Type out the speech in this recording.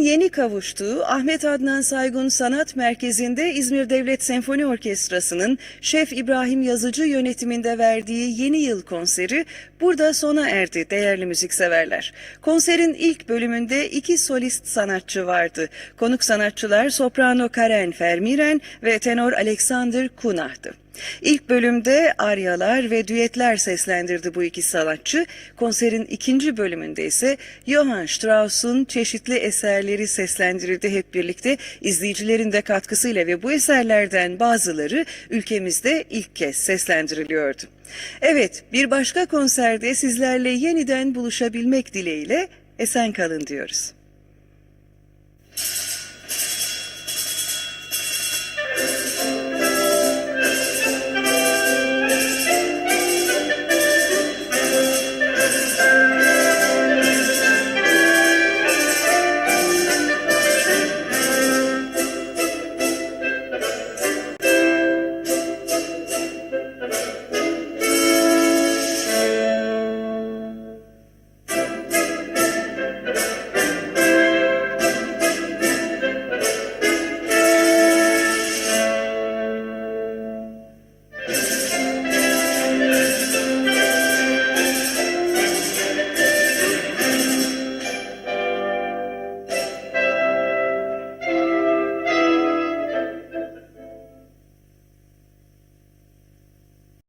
yeni kavuştuğu Ahmet Adnan Saygun Sanat Merkezi'nde İzmir Devlet Senfoni Orkestrası'nın Şef İbrahim Yazıcı yönetiminde verdiği Yeni Yıl konseri burada sona erdi değerli müzikseverler. Konserin ilk bölümünde iki solist sanatçı vardı. Konuk sanatçılar soprano Karen Fermiren ve tenor Alexander Kunah'tı. İlk bölümde aryalar ve düetler seslendirdi bu iki sanatçı. Konserin ikinci bölümünde ise Johann Strauss'un çeşitli eserleri seslendirildi hep birlikte. İzleyicilerin de katkısıyla ve bu eserlerden bazıları ülkemizde ilk kez seslendiriliyordu. Evet, bir başka konserde sizlerle yeniden buluşabilmek dileğiyle esen kalın diyoruz.